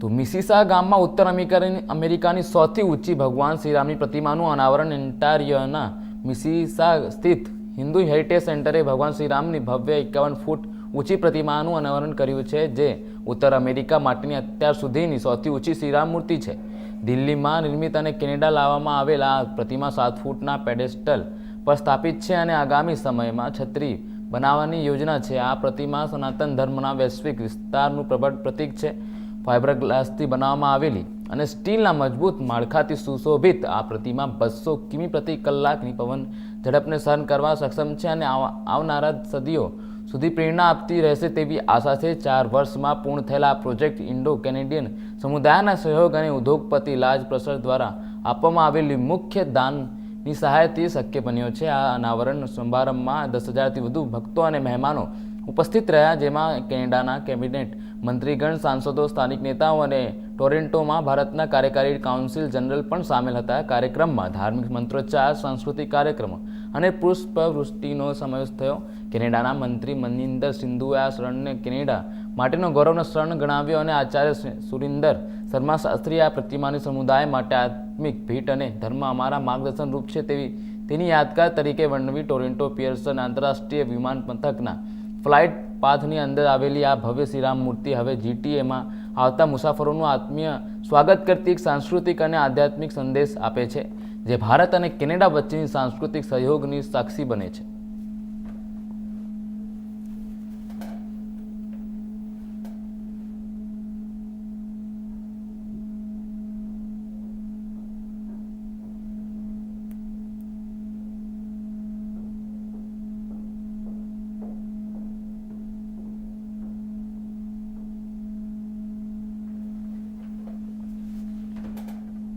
તો મિસિસા ગામમાં ઉત્તર અમેરિકાની સૌથી ઊંચી ભગવાન શ્રીરામની પ્રતિમાનું અનાવરણ એન્ટારિયોના મિસિસા સ્થિત હિન્દુ હેરિટેજ સેન્ટરે ભગવાન શ્રીરામની ભવ્ય એકાવન ફૂટ ઊંચી પ્રતિમાનું અનાવરણ કર્યું છે, જે ઉત્તર અમેરિકા માટેની અત્યાર સુધીની સૌથી ઊંચી શ્રીરામ મૂર્તિ છે. દિલ્હીમાં નિર્મિત અને કેનેડા લાવવામાં આવેલા આ પ્રતિમા સાત ફૂટના પેડેસ્ટલ પર સ્થાપિત છે અને આગામી સમયમાં છત્રી બનાવવાની યોજના છે. આ પ્રતિમા સનાતન ધર્મના વૈશ્વિક વિસ્તારનું પ્રબળ પ્રતીક છે. ફાઇબર ગ્લાસથી બનાવવામાં આવેલી અને સ્ટીલના મજબૂત માળખાથી સુશોભિત આ પ્રતિમા બસો કિમી પ્રતિ કલાકની પવન ઝડપને સહન કરવા સક્ષમ છે અને આવનારા સદીઓ સુધી પ્રેરણા આપતી રહેશે તેવી આશા છે. ચાર વર્ષમાં પૂર્ણ થયેલા પ્રોજેક્ટ ઇન્ડો કેનેડિયન સમુદાયના સહયોગ અને ઉદ્યોગપતિ લાજ પ્રસર દ્વારા આપવામાં આવેલી મુખ્ય દાનની સહાયથી શક્ય બન્યો છે. આ અનાવરણ સમારંભમાં દસ હજારથી વધુ ભક્તો અને મહેમાનો ઉપસ્થિત રહ્યા જેમાં કેનેડાના કેબિનેટ મંત્રીગણ, સાંસદો, સ્થાનિક નેતાઓ અને ટોરેન્ટોમાં ભારતના કાર્યકારી કાઉન્સિલ જનરલ પણ સામેલ હતા. કાર્યક્રમમાં ધાર્મિક મંત્રોચ્ચાર, સાંસ્કૃતિક કાર્યક્રમો અને પુષ્પવૃષ્ટિનો સમાવેશ થયો. કેનેડાના મંત્રી મનિંદર સિંધુએ આ શરણને કેનેડા માટેનો ગૌરવનો શરણ ગણાવ્યો અને આચાર્ય સુરિંદર શર્મા શાસ્ત્રીએ આ પ્રતિમાની સમુદાય માટે આત્મિક ભેટ અને ધર્મ અમારા માર્ગદર્શન રૂપ છે તેવી તેની યાદગાર તરીકે વર્ણવી ટોરેન્ટો, પિયર્સન આંતરરાષ્ટ્રીય વિમાન મથકના ફ્લાઇટ પાથની અંદર આવેલી આ ભવ્ય શ્રીરામ મૂર્તિ હવે જીટીએમાં આવતા મુસાફરોનું આત્મીય સ્વાગત કરતી એક સાંસ્કૃતિક અને આધ્યાત્મિક સંદેશ આપે છે, જે ભારત અને કેનેડા વચ્ચેની સાંસ્કૃતિક સહયોગની સાક્ષી બને છે.